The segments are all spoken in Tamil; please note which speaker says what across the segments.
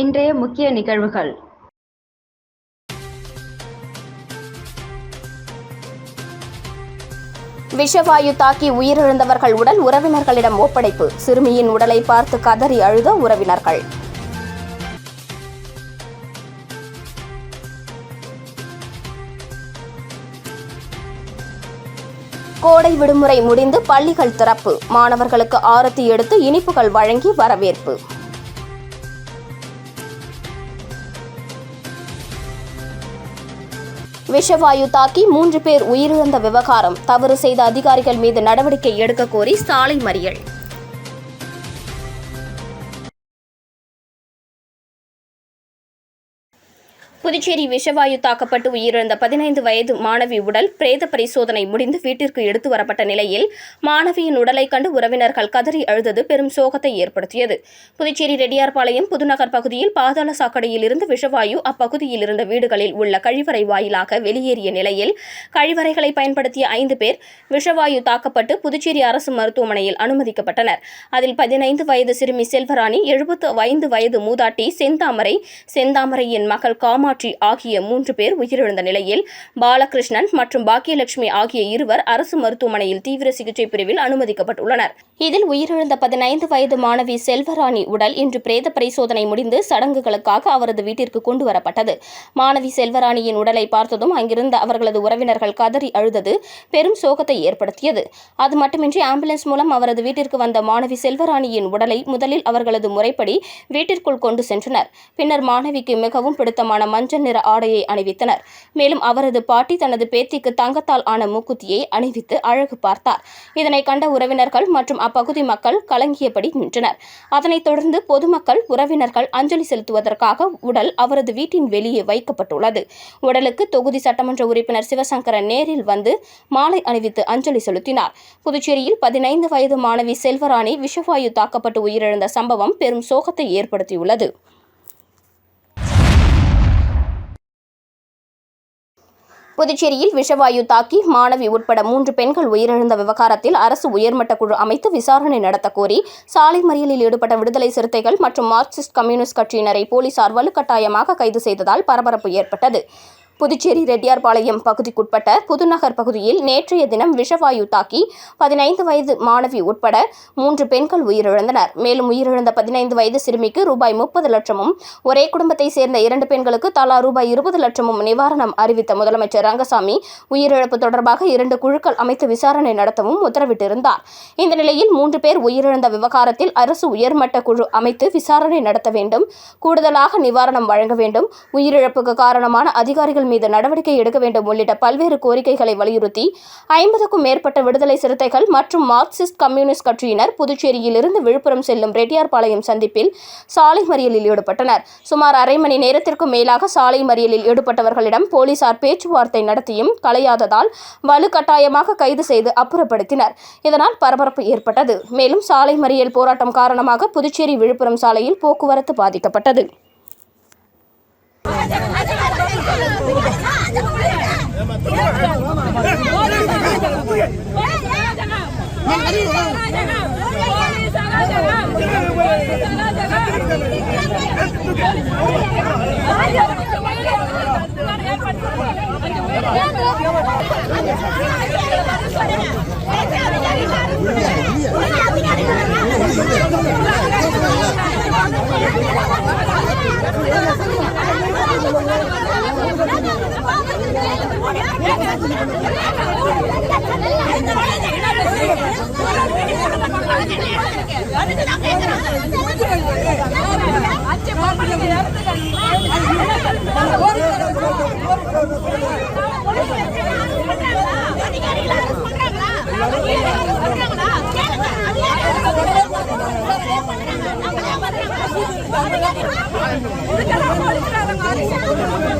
Speaker 1: இன்றைய முக்கிய நிகழ்வுகள் விஷவாயு தாக்கி உயிரிழந்தவர்கள் உடல் உறவினர்களிடம் ஒப்படைப்பு சிறுமியின் உடலை பார்த்து கதறி அழுத உறவினர்கள் கோடை விடுமுறை முடிந்து பள்ளிகள் திறப்பு மாணவர்களுக்கு ஆரத்தி எடுத்து இனிப்புகள் வழங்கி வரவேற்பு விஷவாயு தாக்கி மூன்று பேர் உயிரிழந்த விவகாரம் தவறு செய்த அதிகாரிகள் மீது நடவடிக்கை எடுக்க கோரி சாலை மறியல் புதுச்சேரி விஷவாயு தாக்கப்பட்டு உயிரிழந்த பதினைந்து வயது மாணவி உடல் பிரேத பரிசோதனை முடிந்து வீட்டிற்கு எடுத்து வரப்பட்ட நிலையில் மாணவியின் உடலை கண்டு உறவினர்கள் கதறி அழுதது பெரும் சோகத்தை ஏற்படுத்தியது புதுச்சேரி ரெட்டியார்பாளையம் புதுநகர் பகுதியில் பாதாள சாக்கடையில் இருந்து விஷவாயு அப்பகுதியில் இருந்த வீடுகளில் உள்ள கழிவறை வாயிலாக வெளியேறிய நிலையில் கழிவறைகளை பயன்படுத்திய ஐந்து பேர் விஷவாயு தாக்கப்பட்டு புதுச்சேரி அரசு மருத்துவமனையில் அனுமதிக்கப்பட்டனர் அதில் பதினைந்து வயது சிறுமி செல்வராணி எழுபத்து ஐந்து வயது மூதாட்டி செந்தாமரை செந்தாமரையின் மகள் காமா காமாட்சி ஆகிய மூன்று பேர் உயிரிழந்த நிலையில் பாலகிருஷ்ணன் மற்றும் பாக்கியலட்சுமி ஆகிய இருவர் அரசு மருத்துவமனையில் தீவிர சிகிச்சை பிரிவில் அனுமதிக்கப்பட்டுள்ளனர் இதில் உயிரிழந்த பதினைந்து வயது மாணவி செல்வராணி உடல் இன்று பிரேத பரிசோதனை முடிந்து சடங்குகளுக்காக அவரது வீட்டிற்கு கொண்டு வரப்பட்டது மாணவி செல்வராணியின் உடலை பார்த்ததும் அங்கிருந்த அவர்களது உறவினர்கள் கதறி அழுதது பெரும் சோகத்தை ஏற்படுத்தியது அது மட்டுமின்றி ஆம்புலன்ஸ் மூலம் அவரது வீட்டிற்கு வந்த மாணவி செல்வராணியின் உடலை முதலில் அவர்களது முறைப்படி வீட்டிற்குள் கொண்டு சென்றனர் பின்னர் மாணவிக்கு மிகவும் பிடித்தமான மஞ்சள் மஞ்சள் நிற ஆடையை அணிவித்தனர் மேலும் அவரது பாட்டி தனது பேத்திக்கு தங்கத்தால் ஆன மூக்குத்தியை அணிவித்து அழகு பார்த்தார் இதனை கண்ட உறவினர்கள் மற்றும் அப்பகுதி மக்கள் கலங்கியபடி நின்றனர் அதனைத் தொடர்ந்து பொதுமக்கள் உறவினர்கள் அஞ்சலி செலுத்துவதற்காக உடல் அவரது வீட்டின் வெளியே வைக்கப்பட்டுள்ளது உடலுக்கு தொகுதி சட்டமன்ற உறுப்பினர் சிவசங்கரன் நேரில் வந்து மாலை அணிவித்து அஞ்சலி செலுத்தினார் புதுச்சேரியில் பதினைந்து வயது மாணவி செல்வராணி விஷவாயு தாக்கப்பட்டு உயிரிழந்த சம்பவம் பெரும் சோகத்தை ஏற்படுத்தியுள்ளது புதுச்சேரியில் விஷவாயு தாக்கி மாணவி உட்பட மூன்று பெண்கள் உயிரிழந்த விவகாரத்தில் அரசு உயர்மட்ட குழு அமைத்து விசாரணை நடத்த கோரி சாலை மறியலில் ஈடுபட்ட விடுதலை சிறுத்தைகள் மற்றும் மார்க்சிஸ்ட் கம்யூனிஸ்ட் கட்சியினரை போலீசார் வலுக்கட்டாயமாக கைது செய்ததால் பரபரப்பு ஏற்பட்டது புதுச்சேரி ரெட்டியார்பாளையம் பகுதிக்குட்பட்ட புதுநகர் பகுதியில் நேற்றைய தினம் விஷவாயு தாக்கி பதினைந்து வயது மாணவி உட்பட மூன்று பெண்கள் உயிரிழந்தனர் மேலும் உயிரிழந்த பதினைந்து வயது சிறுமிக்கு ரூபாய் முப்பது லட்சமும் ஒரே குடும்பத்தை சேர்ந்த இரண்டு பெண்களுக்கு தலா ரூபாய் இருபது லட்சமும் நிவாரணம் அறிவித்த முதலமைச்சர் ரங்கசாமி உயிரிழப்பு தொடர்பாக இரண்டு குழுக்கள் அமைத்து விசாரணை நடத்தவும் உத்தரவிட்டிருந்தார் இந்த நிலையில் மூன்று பேர் உயிரிழந்த விவகாரத்தில் அரசு உயர்மட்ட குழு அமைத்து விசாரணை நடத்த வேண்டும் கூடுதலாக நிவாரணம் வழங்க வேண்டும் உயிரிழப்புக்கு காரணமான அதிகாரிகள் மீது நடவடிக்கை எடுக்க வேண்டும் உள்ளிட்ட பல்வேறு கோரிக்கைகளை வலியுறுத்தி ஐம்பதுக்கும் மேற்பட்ட விடுதலை சிறுத்தைகள் மற்றும் மார்க்சிஸ்ட் கம்யூனிஸ்ட் கட்சியினர் புதுச்சேரியிலிருந்து விழுப்புரம் செல்லும் ரெட்டியார்பாளையம் சந்திப்பில் சாலை மறியலில் ஈடுபட்டனர் சுமார் அரை மணி நேரத்திற்கும் மேலாக சாலை மறியலில் ஈடுபட்டவர்களிடம் போலீசார் பேச்சுவார்த்தை நடத்தியும் கலையாததால் வலுக்கட்டாயமாக கைது செய்து அப்புறப்படுத்தினர் இதனால் பரபரப்பு ஏற்பட்டது மேலும் சாலை மறியல் போராட்டம் காரணமாக புதுச்சேரி விழுப்புரம் சாலையில் போக்குவரத்து பாதிக்கப்பட்டது Oh, ஒழுக்கிறாங்க ஒழுக்கிறாங்க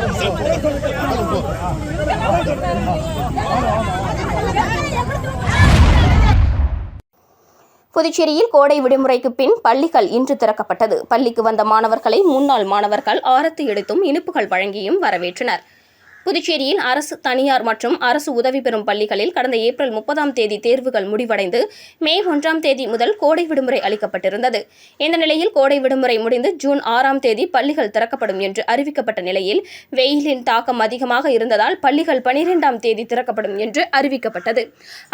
Speaker 1: புதுச்சேரியில் கோடை விடுமுறைக்கு பின் பள்ளிகள் இன்று திறக்கப்பட்டது பள்ளிக்கு வந்த மாணவர்களை முன்னாள் மாணவர்கள் ஆரத்தி எடுத்தும் இனிப்புகள் வழங்கியும் வரவேற்றனர் புதுச்சேரியில் அரசு தனியார் மற்றும் அரசு உதவி பெறும் பள்ளிகளில் கடந்த ஏப்ரல் முப்பதாம் தேதி தேர்வுகள் முடிவடைந்து மே ஒன்றாம் தேதி முதல் கோடை விடுமுறை அளிக்கப்பட்டிருந்தது இந்த நிலையில் கோடை விடுமுறை முடிந்து ஜூன் ஆறாம் தேதி பள்ளிகள் திறக்கப்படும் என்று அறிவிக்கப்பட்ட நிலையில் வெயிலின் தாக்கம் அதிகமாக இருந்ததால் பள்ளிகள் பனிரெண்டாம் தேதி திறக்கப்படும் என்று அறிவிக்கப்பட்டது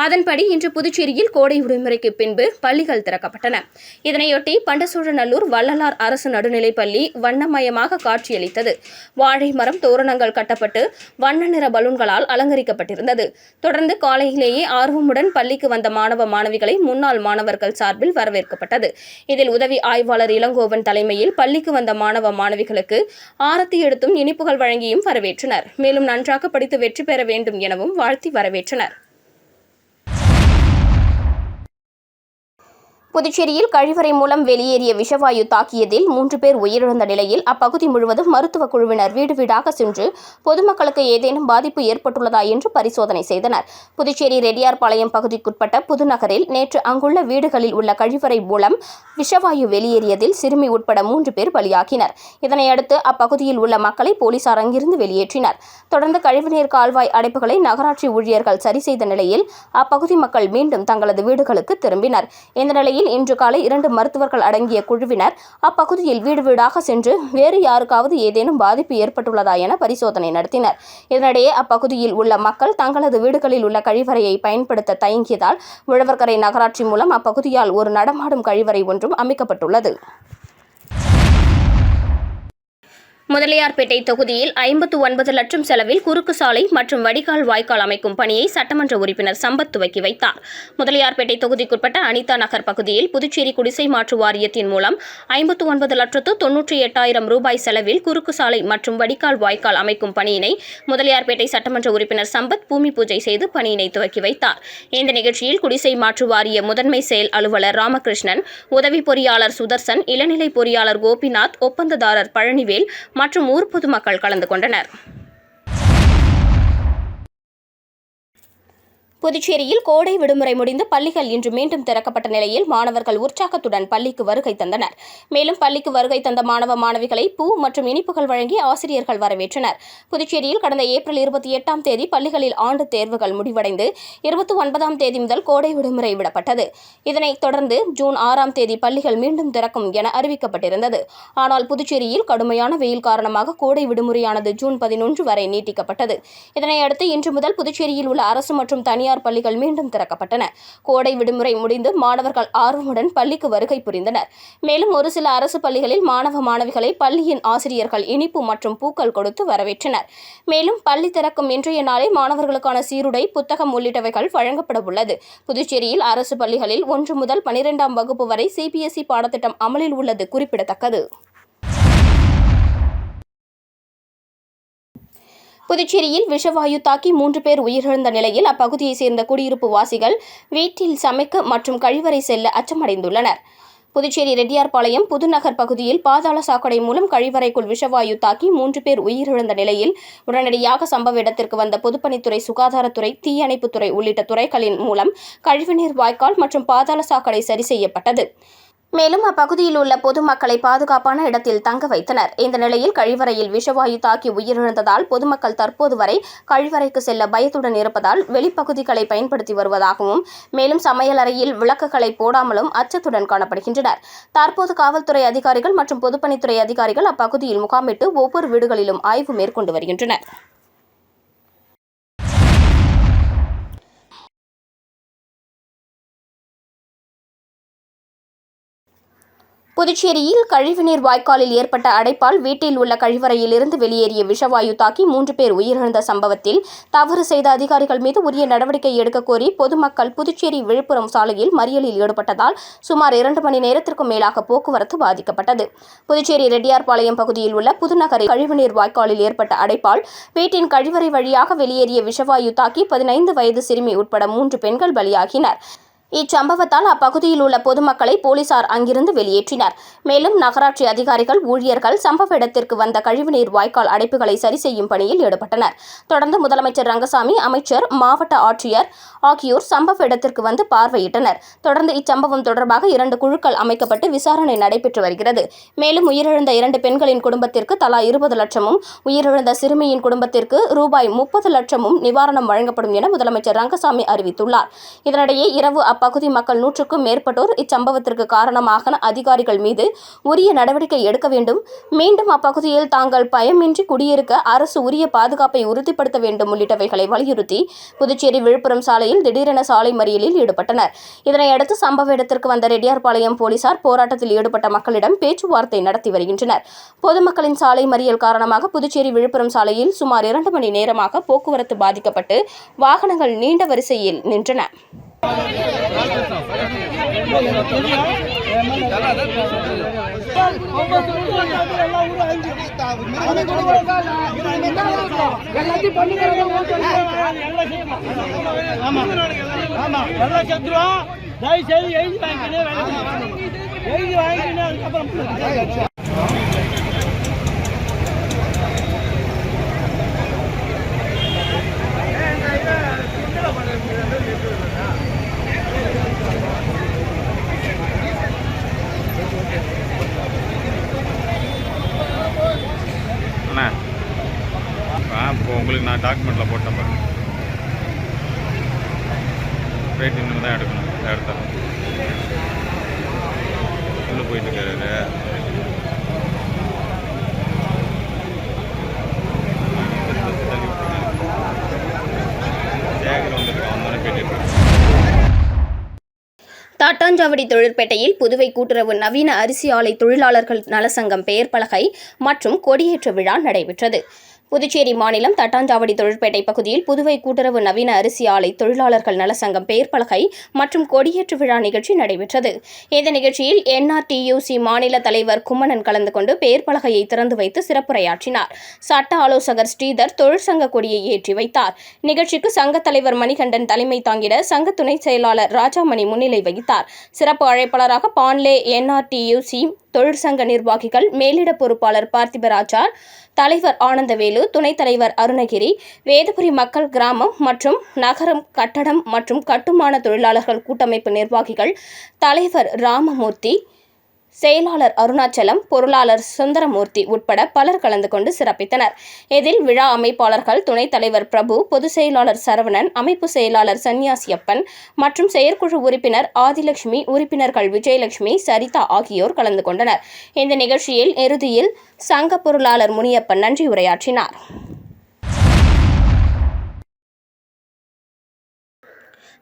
Speaker 1: அதன்படி இன்று புதுச்சேரியில் கோடை விடுமுறைக்கு பின்பு பள்ளிகள் திறக்கப்பட்டன இதனையொட்டி பண்டசூழநல்லூர் வள்ளலார் அரசு நடுநிலைப்பள்ளி வண்ணமயமாக காட்சியளித்தது வாழை மரம் தோரணங்கள் கட்டப்பட்டு வண்ண நிற பலூன்களால் அலங்கரிக்கப்பட்டிருந்தது தொடர்ந்து காலையிலேயே ஆர்வமுடன் பள்ளிக்கு வந்த மாணவ மாணவிகளை முன்னாள் மாணவர்கள் சார்பில் வரவேற்கப்பட்டது இதில் உதவி ஆய்வாளர் இளங்கோவன் தலைமையில் பள்ளிக்கு வந்த மாணவ மாணவிகளுக்கு ஆரத்தி எடுத்தும் இனிப்புகள் வழங்கியும் வரவேற்றனர் மேலும் நன்றாக படித்து வெற்றி பெற வேண்டும் எனவும் வாழ்த்தி வரவேற்றனர் புதுச்சேரியில் கழிவறை மூலம் வெளியேறிய விஷவாயு தாக்கியதில் மூன்று பேர் உயிரிழந்த நிலையில் அப்பகுதி முழுவதும் மருத்துவ குழுவினர் வீடு வீடாக சென்று பொதுமக்களுக்கு ஏதேனும் பாதிப்பு ஏற்பட்டுள்ளதா என்று பரிசோதனை செய்தனர் புதுச்சேரி ரெடியார்பாளையம் பகுதிக்குட்பட்ட புதுநகரில் நேற்று அங்குள்ள வீடுகளில் உள்ள கழிவறை மூலம் விஷவாயு வெளியேறியதில் சிறுமி உட்பட மூன்று பேர் பலியாகினர் இதனையடுத்து அப்பகுதியில் உள்ள மக்களை போலீசார் அங்கிருந்து வெளியேற்றினர் தொடர்ந்து கழிவுநீர் கால்வாய் அடைப்புகளை நகராட்சி ஊழியர்கள் சரி செய்த நிலையில் அப்பகுதி மக்கள் மீண்டும் தங்களது வீடுகளுக்கு திரும்பினர் இந்த நிலையில் நிலையில் இன்று காலை இரண்டு மருத்துவர்கள் அடங்கிய குழுவினர் அப்பகுதியில் வீடு வீடாக சென்று வேறு யாருக்காவது ஏதேனும் பாதிப்பு ஏற்பட்டுள்ளதா என பரிசோதனை நடத்தினர் இதனிடையே அப்பகுதியில் உள்ள மக்கள் தங்களது வீடுகளில் உள்ள கழிவறையை பயன்படுத்த தயங்கியதால் உழவர்கரை நகராட்சி மூலம் அப்பகுதியால் ஒரு நடமாடும் கழிவறை ஒன்றும் அமைக்கப்பட்டுள்ளது முதலியார்பேட்டை தொகுதியில் ஐம்பத்து ஒன்பது லட்சம் செலவில் குறுக்கு சாலை மற்றும் வடிகால் வாய்க்கால் அமைக்கும் பணியை சட்டமன்ற உறுப்பினர் சம்பத் துவக்கி வைத்தார் முதலியார்பேட்டை தொகுதிக்குட்பட்ட அனிதா நகர் பகுதியில் புதுச்சேரி குடிசை மாற்று வாரியத்தின் மூலம் ஐம்பத்து ஒன்பது லட்சத்து தொன்னூற்றி எட்டாயிரம் ரூபாய் செலவில் குறுக்கு சாலை மற்றும் வடிகால் வாய்க்கால் அமைக்கும் பணியினை முதலியார்பேட்டை சட்டமன்ற உறுப்பினர் சம்பத் பூமி பூஜை செய்து பணியினை துவக்கி வைத்தார் இந்த நிகழ்ச்சியில் குடிசை மாற்று வாரிய முதன்மை செயல் அலுவலர் ராமகிருஷ்ணன் உதவி பொறியாளர் சுதர்சன் இளநிலை பொறியாளர் கோபிநாத் ஒப்பந்ததாரர் பழனிவேல் மற்றும் ஊர் பொதுமக்கள் கலந்து கொண்டனர் புதுச்சேரியில் கோடை விடுமுறை முடிந்து பள்ளிகள் இன்று மீண்டும் திறக்கப்பட்ட நிலையில் மாணவர்கள் உற்சாகத்துடன் பள்ளிக்கு வருகை தந்தனர் மேலும் பள்ளிக்கு வருகை தந்த மாணவ மாணவிகளை பூ மற்றும் இனிப்புகள் வழங்கி ஆசிரியர்கள் வரவேற்றனர் புதுச்சேரியில் கடந்த ஏப்ரல் இருபத்தி எட்டாம் தேதி பள்ளிகளில் ஆண்டு தேர்வுகள் முடிவடைந்து இருபத்தி ஒன்பதாம் தேதி முதல் கோடை விடுமுறை விடப்பட்டது இதனைத் தொடர்ந்து ஜூன் ஆறாம் தேதி பள்ளிகள் மீண்டும் திறக்கும் என அறிவிக்கப்பட்டிருந்தது ஆனால் புதுச்சேரியில் கடுமையான வெயில் காரணமாக கோடை விடுமுறையானது ஜூன் பதினொன்று வரை நீட்டிக்கப்பட்டது இதனையடுத்து இன்று முதல் புதுச்சேரியில் உள்ள அரசு மற்றும் தனியார் தனியார் பள்ளிகள் மீண்டும் திறக்கப்பட்டன கோடை விடுமுறை முடிந்து மாணவர்கள் ஆர்வமுடன் பள்ளிக்கு வருகை புரிந்தனர் மேலும் ஒரு சில அரசு பள்ளிகளில் மாணவ மாணவிகளை பள்ளியின் ஆசிரியர்கள் இனிப்பு மற்றும் பூக்கள் கொடுத்து வரவேற்றனர் மேலும் பள்ளி திறக்கும் இன்றைய நாளை மாணவர்களுக்கான சீருடை புத்தகம் உள்ளிட்டவைகள் வழங்கப்பட உள்ளது புதுச்சேரியில் அரசு பள்ளிகளில் ஒன்று முதல் பனிரெண்டாம் வகுப்பு வரை சிபிஎஸ்இ பாடத்திட்டம் அமலில் உள்ளது குறிப்பிடத்தக்கது புதுச்சேரியில் விஷவாயு தாக்கி மூன்று பேர் உயிரிழந்த நிலையில் அப்பகுதியைச் சேர்ந்த குடியிருப்பு வாசிகள் வீட்டில் சமைக்க மற்றும் கழிவறை செல்ல அச்சமடைந்துள்ளனர் புதுச்சேரி ரெட்டியார்பாளையம் புதுநகர் பகுதியில் பாதாள சாக்கடை மூலம் கழிவறைக்குள் விஷவாயு தாக்கி மூன்று பேர் உயிரிழந்த நிலையில் உடனடியாக சம்பவ இடத்திற்கு வந்த பொதுப்பணித்துறை சுகாதாரத்துறை தீயணைப்புத்துறை உள்ளிட்ட துறைகளின் மூலம் கழிவுநீர் வாய்க்கால் மற்றும் பாதாள சாக்கடை சரி செய்யப்பட்டது மேலும் அப்பகுதியில் உள்ள பொதுமக்களை பாதுகாப்பான இடத்தில் தங்க வைத்தனர் இந்த நிலையில் கழிவறையில் விஷவாயு தாக்கி உயிரிழந்ததால் பொதுமக்கள் தற்போது வரை கழிவறைக்கு செல்ல பயத்துடன் இருப்பதால் வெளிப்பகுதிகளை பயன்படுத்தி வருவதாகவும் மேலும் சமையலறையில் விளக்குகளை போடாமலும் அச்சத்துடன் காணப்படுகின்றனர் தற்போது காவல்துறை அதிகாரிகள் மற்றும் பொதுப்பணித்துறை அதிகாரிகள் அப்பகுதியில் முகாமிட்டு ஒவ்வொரு வீடுகளிலும் ஆய்வு மேற்கொண்டு வருகின்றனர் புதுச்சேரியில் கழிவுநீர் வாய்க்காலில் ஏற்பட்ட அடைப்பால் வீட்டில் உள்ள கழிவறையிலிருந்து வெளியேறிய விஷவாயு தாக்கி மூன்று பேர் உயிரிழந்த சம்பவத்தில் தவறு செய்த அதிகாரிகள் மீது உரிய நடவடிக்கை எடுக்க கோரி பொதுமக்கள் புதுச்சேரி விழுப்புரம் சாலையில் மறியலில் ஈடுபட்டதால் சுமார் இரண்டு மணி நேரத்திற்கும் மேலாக போக்குவரத்து பாதிக்கப்பட்டது புதுச்சேரி ரெட்டியார்பாளையம் பகுதியில் உள்ள புதுநகரில் கழிவுநீர் வாய்க்காலில் ஏற்பட்ட அடைப்பால் வீட்டின் கழிவறை வழியாக வெளியேறிய விஷவாயு தாக்கி பதினைந்து வயது சிறுமி உட்பட மூன்று பெண்கள் பலியாகினர் இச்சம்பவத்தால் அப்பகுதியில் உள்ள பொதுமக்களை போலீசார் அங்கிருந்து வெளியேற்றினர் மேலும் நகராட்சி அதிகாரிகள் ஊழியர்கள் சம்பவ இடத்திற்கு வந்த கழிவுநீர் வாய்க்கால் அடைப்புகளை சரி செய்யும் பணியில் ஈடுபட்டனர் தொடர்ந்து முதலமைச்சர் ரங்கசாமி அமைச்சர் மாவட்ட ஆட்சியர் ஆகியோர் சம்பவ இடத்திற்கு வந்து பார்வையிட்டனர் தொடர்ந்து இச்சம்பவம் தொடர்பாக இரண்டு குழுக்கள் அமைக்கப்பட்டு விசாரணை நடைபெற்று வருகிறது மேலும் உயிரிழந்த இரண்டு பெண்களின் குடும்பத்திற்கு தலா இருபது லட்சமும் உயிரிழந்த சிறுமியின் குடும்பத்திற்கு ரூபாய் முப்பது லட்சமும் நிவாரணம் வழங்கப்படும் என முதலமைச்சர் ரங்கசாமி அறிவித்துள்ளார் இதனிடையே இரவு அப்ப அப்பகுதி மக்கள் நூற்றுக்கும் மேற்பட்டோர் இச்சம்பவத்திற்கு காரணமாக அதிகாரிகள் மீது உரிய நடவடிக்கை எடுக்க வேண்டும் மீண்டும் அப்பகுதியில் தாங்கள் பயமின்றி குடியிருக்க அரசு உரிய பாதுகாப்பை உறுதிப்படுத்த வேண்டும் உள்ளிட்டவைகளை வலியுறுத்தி புதுச்சேரி விழுப்புரம் சாலையில் திடீரென சாலை மறியலில் ஈடுபட்டனர் இதனையடுத்து சம்பவ இடத்திற்கு வந்த ரெட்டியார்பாளையம் போலீசார் போராட்டத்தில் ஈடுபட்ட மக்களிடம் பேச்சுவார்த்தை நடத்தி வருகின்றனர் பொதுமக்களின் சாலை மறியல் காரணமாக புதுச்சேரி விழுப்புரம் சாலையில் சுமார் இரண்டு மணி நேரமாக போக்குவரத்து பாதிக்கப்பட்டு வாகனங்கள் நீண்ட வரிசையில் நின்றன எல்லாத்தையும் தயவு செய்து எழுதி வாங்கிக்கணும் எழுதி வாங்கிக்கணும் அதுக்கப்புறம் ரைட் இன்னும் தான் எடுக்கணும் இந்த இடத்துல உள்ளே போயிட்டுருக்காரு சேகர் போயிட்டு தாட்டாஞ்சாவடி தொழிற்பேட்டையில் புதுவை கூட்டுறவு நவீன அரிசி ஆலை தொழிலாளர்கள் நலசங்கம் பெயர்பலகை மற்றும் கொடியேற்ற விழா நடைபெற்றது புதுச்சேரி மாநிலம் தட்டாஞ்சாவடி தொழிற்பேட்டை பகுதியில் புதுவை கூட்டுறவு நவீன அரிசி ஆலை தொழிலாளர்கள் நலசங்கம் பெயர் பலகை மற்றும் கொடியேற்று விழா நிகழ்ச்சி நடைபெற்றது இந்த நிகழ்ச்சியில் என்ஆர்டியுசி மாநில தலைவர் கும்மணன் கலந்து கொண்டு பெயர் பலகையை திறந்து வைத்து சிறப்புரையாற்றினார் சட்ட ஆலோசகர் ஸ்ரீதர் தொழிற்சங்க கொடியை ஏற்றி வைத்தார் நிகழ்ச்சிக்கு சங்க தலைவர் மணிகண்டன் தலைமை தாங்கிட சங்க துணை செயலாளர் ராஜாமணி முன்னிலை வகித்தார் சிறப்பு அழைப்பாளராக பான்லே என்ஆர்டியுசி தொழிற்சங்க நிர்வாகிகள் மேலிட பொறுப்பாளர் பார்த்திபராஜார் தலைவர் ஆனந்தவேலு துணைத் தலைவர் அருணகிரி வேதபுரி மக்கள் கிராமம் மற்றும் நகரம் கட்டடம் மற்றும் கட்டுமான தொழிலாளர்கள் கூட்டமைப்பு நிர்வாகிகள் தலைவர் ராமமூர்த்தி செயலாளர் அருணாச்சலம் பொருளாளர் சுந்தரமூர்த்தி உட்பட பலர் கலந்து கொண்டு சிறப்பித்தனர் இதில் விழா அமைப்பாளர்கள் துணைத் தலைவர் பிரபு பொதுச் செயலாளர் சரவணன் அமைப்பு செயலாளர் சன்னியாசியப்பன் மற்றும் செயற்குழு உறுப்பினர் ஆதிலட்சுமி உறுப்பினர்கள் விஜயலட்சுமி சரிதா ஆகியோர் கலந்து கொண்டனர் இந்த நிகழ்ச்சியில் இறுதியில் சங்க பொருளாளர் முனியப்பன் நன்றி உரையாற்றினார்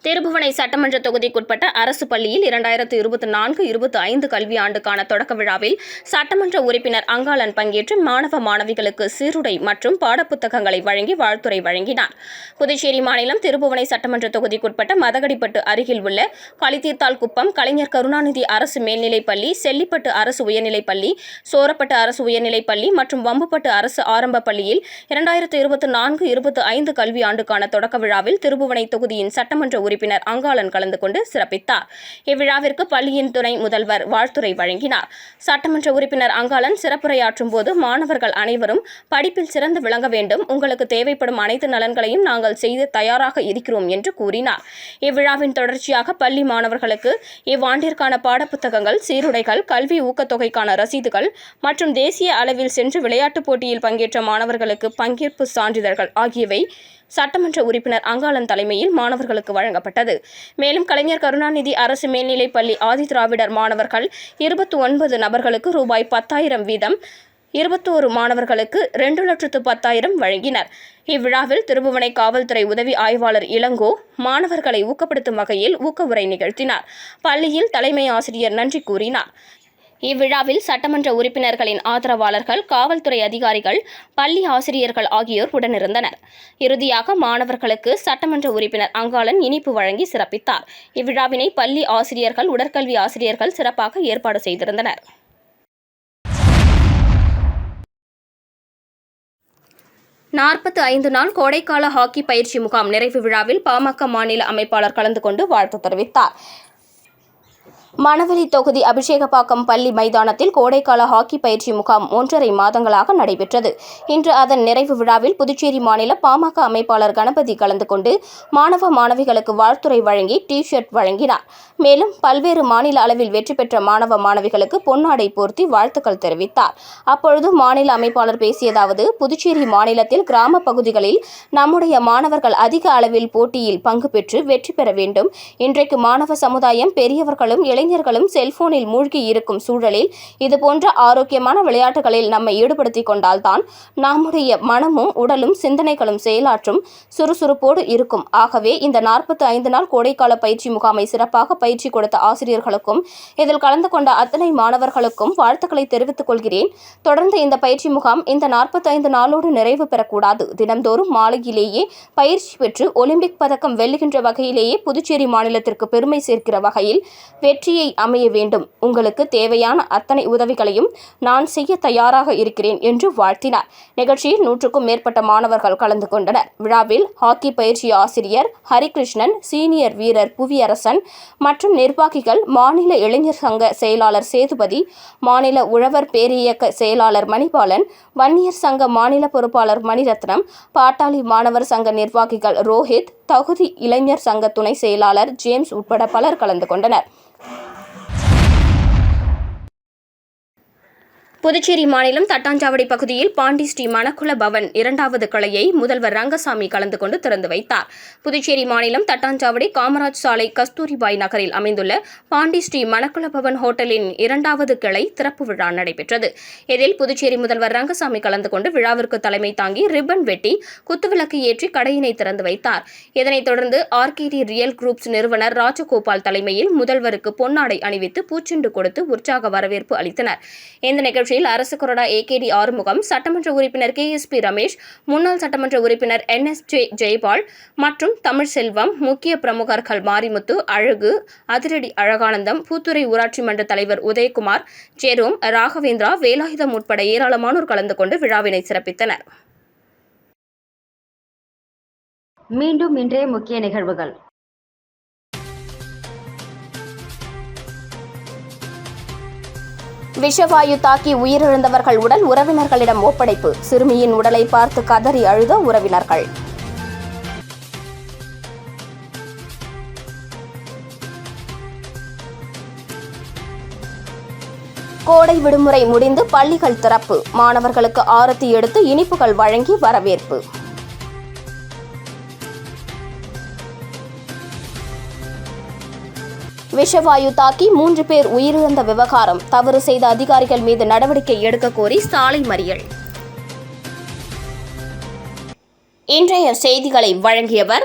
Speaker 1: திருபுவனை சட்டமன்ற தொகுதிக்குட்பட்ட அரசு பள்ளியில் இரண்டாயிரத்து இருபத்தி நான்கு இருபத்தி ஐந்து கல்வி ஆண்டுக்கான தொடக்க விழாவில் சட்டமன்ற உறுப்பினர் அங்காளன் பங்கேற்று மாணவ மாணவிகளுக்கு சீருடை மற்றும் பாடப்புத்தகங்களை வழங்கி வாழ்த்துறை வழங்கினார் புதுச்சேரி மாநிலம் திருபுவனை சட்டமன்ற தொகுதிக்குட்பட்ட மதகடிப்பட்டு அருகில் உள்ள கலித்தீர்த்தால் குப்பம் கலைஞர் கருணாநிதி அரசு மேல்நிலைப் பள்ளி செல்லிப்பட்டு அரசு உயர்நிலைப் பள்ளி சோரப்பட்டு அரசு உயர்நிலைப் பள்ளி மற்றும் வம்புப்பட்டு அரசு ஆரம்ப பள்ளியில் இரண்டாயிரத்து இருபத்தி நான்கு இருபத்தி ஐந்து கல்வி ஆண்டுக்கான தொடக்க விழாவில் திருபுவனை தொகுதியின் சட்டமன்ற உறுப்பினர் அங்காளன் கலந்து கொண்டு சிறப்பித்தார் இவ்விழாவிற்கு பள்ளியின் துணை முதல்வர் வாழ்த்துறை வழங்கினார் சட்டமன்ற உறுப்பினர் அங்காளன் சிறப்புரையாற்றும் போது மாணவர்கள் அனைவரும் படிப்பில் சிறந்து விளங்க வேண்டும் உங்களுக்கு தேவைப்படும் அனைத்து நலன்களையும் நாங்கள் செய்து தயாராக இருக்கிறோம் என்று கூறினார் இவ்விழாவின் தொடர்ச்சியாக பள்ளி மாணவர்களுக்கு இவ்வாண்டிற்கான பாடப்புத்தகங்கள் சீருடைகள் கல்வி ஊக்கத்தொகைக்கான ரசீதுகள் மற்றும் தேசிய அளவில் சென்று விளையாட்டுப் போட்டியில் பங்கேற்ற மாணவர்களுக்கு பங்கேற்பு சான்றிதழ்கள் ஆகியவை சட்டமன்ற உறுப்பினர் அங்காளன் தலைமையில் மாணவர்களுக்கு வழங்கப்பட்டது மேலும் கலைஞர் கருணாநிதி அரசு மேல்நிலைப்பள்ளி ஆதி திராவிடர் மாணவர்கள் இருபத்தி ஒன்பது நபர்களுக்கு ரூபாய் பத்தாயிரம் வீதம் இருபத்தோரு மாணவர்களுக்கு ரெண்டு லட்சத்து பத்தாயிரம் வழங்கினர் இவ்விழாவில் திருபுவனை காவல்துறை உதவி ஆய்வாளர் இளங்கோ மாணவர்களை ஊக்கப்படுத்தும் வகையில் ஊக்க உரை நிகழ்த்தினார் பள்ளியில் தலைமை ஆசிரியர் நன்றி கூறினார் இவ்விழாவில் சட்டமன்ற உறுப்பினர்களின் ஆதரவாளர்கள் காவல்துறை அதிகாரிகள் பள்ளி ஆசிரியர்கள் ஆகியோர் உடனிருந்தனர் இறுதியாக மாணவர்களுக்கு சட்டமன்ற உறுப்பினர் அங்காளன் இனிப்பு வழங்கி சிறப்பித்தார் இவ்விழாவினை பள்ளி ஆசிரியர்கள் உடற்கல்வி ஆசிரியர்கள் சிறப்பாக ஏற்பாடு செய்திருந்தனர் நாற்பத்து ஐந்து நாள் கோடைக்கால ஹாக்கி பயிற்சி முகாம் நிறைவு விழாவில் பாமக மாநில அமைப்பாளர் கலந்து கொண்டு வாழ்த்து தெரிவித்தார் மணவெளி தொகுதி அபிஷேகப்பாக்கம் பள்ளி மைதானத்தில் கோடைக்கால ஹாக்கி பயிற்சி முகாம் ஒன்றரை மாதங்களாக நடைபெற்றது இன்று அதன் நிறைவு விழாவில் புதுச்சேரி மாநில பாமக அமைப்பாளர் கணபதி கலந்து கொண்டு மாணவ மாணவிகளுக்கு வாழ்த்துறை வழங்கி டி ஷர்ட் வழங்கினார் மேலும் பல்வேறு மாநில அளவில் வெற்றி பெற்ற மாணவ மாணவிகளுக்கு பொன்னாடை போர்த்தி வாழ்த்துக்கள் தெரிவித்தார் அப்பொழுது மாநில அமைப்பாளர் பேசியதாவது புதுச்சேரி மாநிலத்தில் கிராம பகுதிகளில் நம்முடைய மாணவர்கள் அதிக அளவில் போட்டியில் பங்கு பெற்று வெற்றி பெற வேண்டும் இன்றைக்கு மாணவ சமுதாயம் பெரியவர்களும் இளைய இளைஞர்களும் செல்போனில் மூழ்கி இருக்கும் சூழலில் இதுபோன்ற ஆரோக்கியமான விளையாட்டுகளில் நம்மை ஈடுபடுத்திக் கொண்டால்தான் நம்முடைய மனமும் உடலும் சிந்தனைகளும் செயலாற்றும் சுறுசுறுப்போடு இருக்கும் ஆகவே இந்த நாற்பத்தி ஐந்து நாள் கோடைக்கால பயிற்சி முகாமை சிறப்பாக பயிற்சி கொடுத்த ஆசிரியர்களுக்கும் இதில் கலந்து கொண்ட அத்தனை மாணவர்களுக்கும் வாழ்த்துக்களை தெரிவித்துக் கொள்கிறேன் தொடர்ந்து இந்த பயிற்சி முகாம் இந்த நாற்பத்தி ஐந்து நாளோடு நிறைவு பெறக்கூடாது தினந்தோறும் மாலையிலேயே பயிற்சி பெற்று ஒலிம்பிக் பதக்கம் வெல்லுகின்ற வகையிலேயே புதுச்சேரி மாநிலத்திற்கு பெருமை சேர்க்கிற வகையில் வெற்றி ஆட்சியை அமைய வேண்டும் உங்களுக்கு தேவையான அத்தனை உதவிகளையும் நான் செய்ய தயாராக இருக்கிறேன் என்று வாழ்த்தினார் நிகழ்ச்சியில் நூற்றுக்கும் மேற்பட்ட மாணவர்கள் கலந்து கொண்டனர் விழாவில் ஹாக்கி பயிற்சி ஆசிரியர் ஹரிகிருஷ்ணன் சீனியர் வீரர் புவியரசன் மற்றும் நிர்வாகிகள் மாநில இளைஞர் சங்க செயலாளர் சேதுபதி மாநில உழவர் பேரியக்க செயலாளர் மணிபாலன் வன்னியர் சங்க மாநில பொறுப்பாளர் மணிரத்னம் பாட்டாளி மாணவர் சங்க நிர்வாகிகள் ரோஹித் தகுதி இளைஞர் சங்க துணை செயலாளர் ஜேம்ஸ் உட்பட பலர் கலந்து கொண்டனர் புதுச்சேரி மாநிலம் தட்டாஞ்சாவடி பகுதியில் பாண்டி ஸ்ரீ மணக்குள பவன் இரண்டாவது கலையை முதல்வர் ரங்கசாமி கலந்து கொண்டு திறந்து வைத்தார் புதுச்சேரி மாநிலம் தட்டாஞ்சாவடி காமராஜ் சாலை கஸ்தூரிபாய் நகரில் அமைந்துள்ள பாண்டி ஸ்ரீ மணக்குள பவன் ஹோட்டலின் இரண்டாவது கிளை திறப்பு விழா நடைபெற்றது இதில் புதுச்சேரி முதல்வர் ரங்கசாமி கலந்து கொண்டு விழாவிற்கு தலைமை தாங்கி ரிப்பன் வெட்டி குத்துவிளக்கு ஏற்றி கடையினை திறந்து வைத்தார் இதனைத் தொடர்ந்து ஆர்கேடி ரியல் குரூப்ஸ் நிறுவனர் ராஜகோபால் தலைமையில் முதல்வருக்கு பொன்னாடை அணிவித்து பூச்செண்டு கொடுத்து உற்சாக வரவேற்பு அளித்தனர் இந்த நிகழ்ச்சி நிகழ்ச்சியில் அரசு கொறடா ஏ கே டி ஆறுமுகம் சட்டமன்ற உறுப்பினர் கே எஸ் பி ரமேஷ் முன்னாள் சட்டமன்ற உறுப்பினர் என் எஸ் ஜே ஜெய்பால் மற்றும் தமிழ்செல்வம் முக்கிய பிரமுகர்கள் மாரிமுத்து அழகு அதிரடி அழகானந்தம் பூத்துறை ஊராட்சி மன்ற தலைவர் உதயகுமார் ஜெரோம் ராகவேந்திரா வேலாயுதம் உட்பட ஏராளமானோர் கலந்து கொண்டு விழாவினை சிறப்பித்தனர் மீண்டும் இன்றைய முக்கிய நிகழ்வுகள் விஷவாயு தாக்கி உயிரிழந்தவர்கள் உடல் உறவினர்களிடம் ஒப்படைப்பு சிறுமியின் உடலை பார்த்து கதறி அழுத உறவினர்கள் கோடை விடுமுறை முடிந்து பள்ளிகள் திறப்பு மாணவர்களுக்கு ஆரத்தி எடுத்து இனிப்புகள் வழங்கி வரவேற்பு விஷவாயு தாக்கி மூன்று பேர் உயிரிழந்த விவகாரம் தவறு செய்த அதிகாரிகள் மீது நடவடிக்கை எடுக்க கோரி சாலை மறியல் இன்றைய செய்திகளை வழங்கியவர்